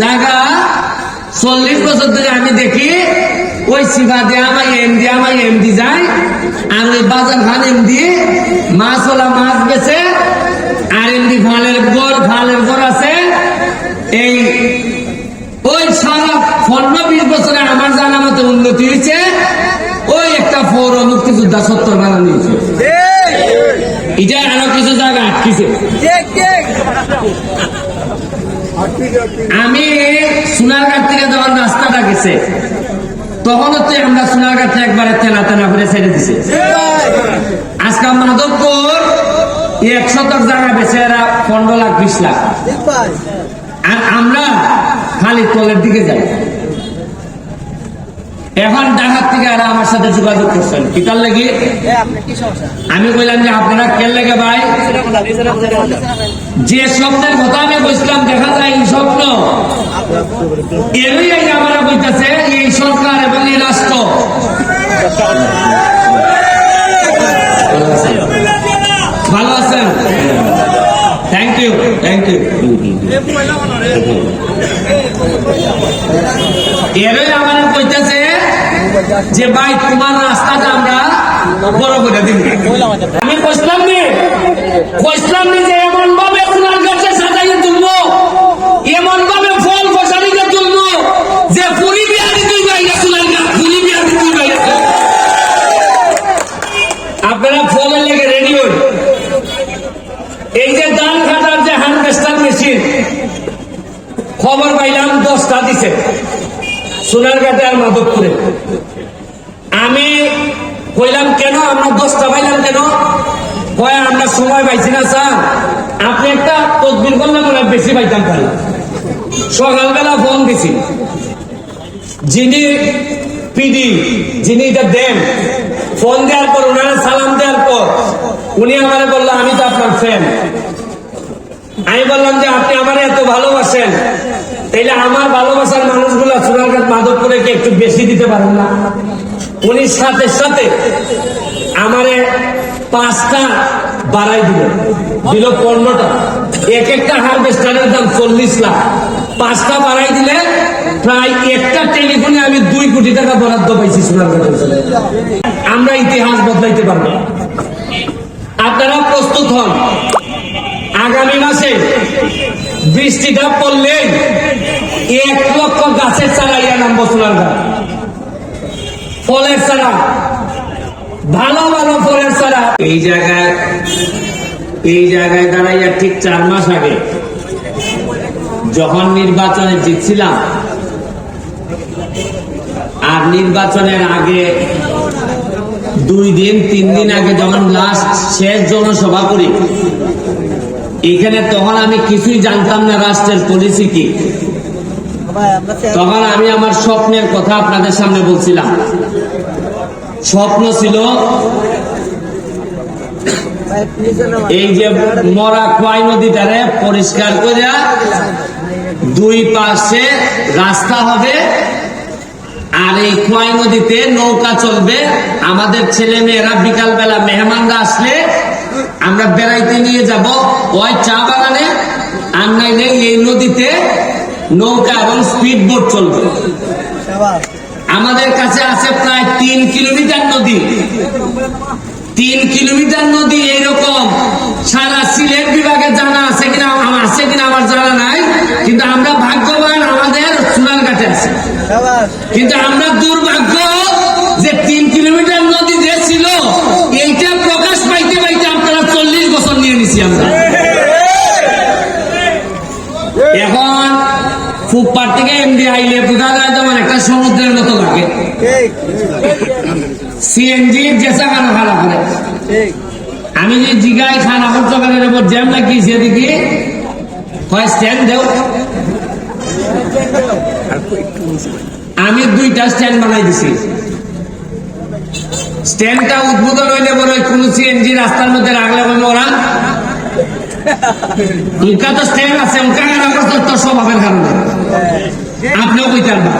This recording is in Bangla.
জায়গা চল্লিশ বছর ধরে আমি দেখি ওই সিফা দিয়ে আমার এম দিয়ে আমার এম দি যায় আর ওই বাজার খান এম দিয়ে মাছ ওলা মাছ বেছে আর এমনি ফালের গড় ফালের গড় আছে। এই ওই সারা পনেরো বিশ বছরে আমার জানা মতো উন্নতি হয়েছে ওই একটা পৌর মুক্তিযোদ্ধা সত্তর বানানো হয়েছে। এটা আরও কিছু জায়গা আটকিছে। আমি সোনারঘাট থেকে যখন রাস্তাটা গেছে তখন হচ্ছে আমরা সোনারঘাট একবারে তেনা তেনা করে ছেড়ে দিছে। আজকে মাধবপুর এক শতক জায়গা বেছে এরা পনেরো লাখ বিশ লাখ। আর আমরা খালি তলের দিকে যাই। এখন ডাকাত থেকে এরা আমার সাথে যোগাযোগ করছেন। কিতার লাগি? আমি বললাম যে আপনারা কেন লেগে ভাই? যে স্বপ্নের কথা আমি বলছিলাম দেখা যায় এই স্বপ্ন এরই এই আমরা বলতেছে এই সরকার এবং এই রাষ্ট্র। ভালো আছেন? থ্যাংক ইউ থ্যাংক ইউ এরই আমার কইতেছে যে ভাই তোমার রাস্তাটা আমরা বড় করে দিব আমি কইছিলাম নি কইছিলাম নি যে এমন ভাবে উনার কাছে সাজাইয়ে তুলবো। এমন ভাবে ফল ফসালিকে তুলবো যে পুরি বিহারি বাইরে উনার কাছে পুরি বিহারি তুই বাইরে আপনারা ফলের লেগে রেডি এই যে ধান কাটার যে হারভেস্টার মেশিন খবর পাইলাম দশটা দিছে। সোনারঘাটে আর মাধবপুরে। আমি কইলাম কেন? আমরা দশটা পাইলাম কেন? কয় আমরা সময় পাইছি না, স্যার। আপনি একটা তদবির করলে আমরা বেশি পাইতাম তাহলে। সকালবেলা ফোন দিছি। যিনি পিডি, যিনি এটা দেন, ফোন দেওয়ার পর ওনারা সালাম দেওয়ার পর উনি আমারে বলল, আমি তো আপনার ফ্যান আমি বললাম যে, আপনি আমার এত ভালোবাসেন, তাইলে আমার ভালোবাসার মানুষগুলো সোনারঘাট মাধবপুরে একটু বেশি দিতে পারেন না? উনি সাথে সাথে আমারে পাঁচটা বাড়াই দিল। দিল পনেরোটা। এক একটা হারভেস্টারের দাম চল্লিশ লাখ। পাঁচটা বাড়াই দিলে প্রায় একটা টেলিফোনে আমি দুই কোটি টাকা বরাদ্দ পাইছি সোনারঘাটের। আমরা ইতিহাস বদলাইতে পারব। আপনারা প্রস্তুত হন। আগামী মাসে বৃষ্টিটা পড়লে এক লক্ষ গাছের চারা ইয়া নাম বসুলার ফলের চারা ভালো ভালো ফলের চারা এই জায়গায় এই জায়গায় দাঁড়াইয়া ঠিক চার মাস আগে যখন নির্বাচনে জিতছিলাম, আর নির্বাচনের আগে দুই দিন, তিন দিন আগে যখন লাস্ট শেষ জনসভা করি, এখানে তখন আমি কিছুই জানতাম না রাষ্ট্রের পলিসি কি। তখন আমি আমার স্বপ্নের কথা আপনাদের সামনে বলছিলাম। স্বপ্ন ছিল এই যে মরা খোয়াই নদীটারে পরিষ্কার করে দুই পাশে রাস্তা হবে আর এই খোয়াই নদীতে নৌকা চলবে। আমাদের ছেলে মেয়েরা বিকাল বেলা মেহমানরা আসলে আমরা বেড়াইতে নিয়ে যাব। ওই চা বাগানে। আর নাইলে এই নদীতে নৌকা এবং স্পিড বোট চলবে। আমাদের কাছে আছে প্রায় তিন কিলোমিটার নদী। তিন কিলোমিটার নদী এইরকম। সারা সিলেট বিভাগে জানা আছে কিনা আমার আছে কিনা আমার জানা নাই। কিন্তু আমরা ভাগ্যবান আমাদের চুনারঘাটে আছে। কিন্তু আমরা দুর্ভাগ্য যে তিন কিলোমিটার নদী যে ছিল এইটা প্রকাশ পাইতে পাইতে আপনারা চল্লিশ বছর নিয়ে নিছি আমরা। এখন ফুটপার থেকে এমডি আইলে বোঝা যায় যেমন একটা সমুদ্রের মতো লাগে। সিএনজি জেসা খানা খারাপ করে। আমি যে জিগায় খানা জ্যাম এদিকে হয় স্ট্যান্ড দেও। আমি দুইটা স্ট্যান্ড বানাই দিছি। স্ট্যান্ডটা উদ্বোধন হইলে বলে কোন সিএনজি রাস্তার মধ্যে রাখলে বলব ওরা উনকা তো স্ট্যান্ড আছে উনকা তো স্বভাবের কারণে। আপনিও কইতেন না